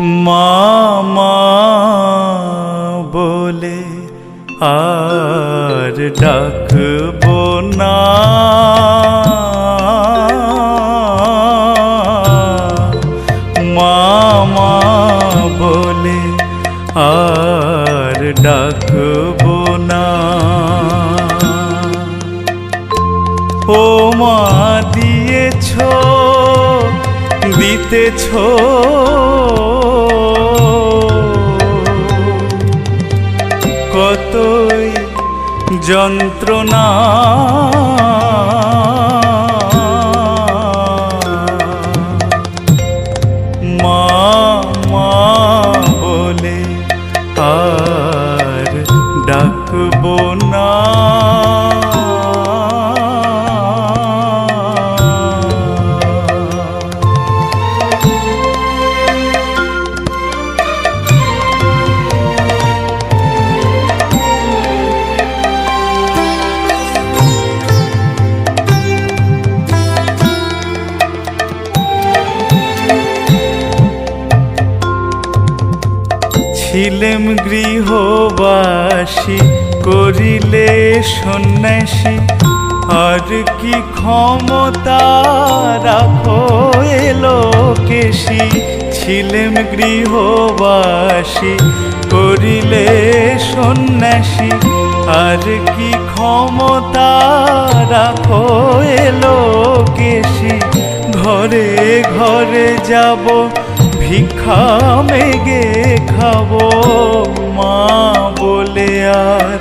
মামা বলে আর ডাকবো না। মামা বলে আর ডাকবো না। ও মা দিয়েছ দিতেছ কতই যন্ত্রণা। ছিলেম গৃহবাসী, করিলে সন্ন্যাসী। আর কি ক্ষমতা রাখো এলো কেশি ছিলেম গৃহবাসী, করিলে সন্ন্যাসী। আর কি ক্ষমতা রাখো এলো কেশি ঘরে ঘরে যাব ভিক্ষা মেগে খাব মা বলে আর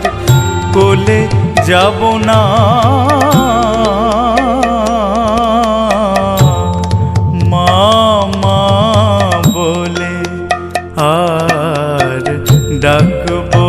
কোলে যাব না। মা মা বলে আর ডাকবো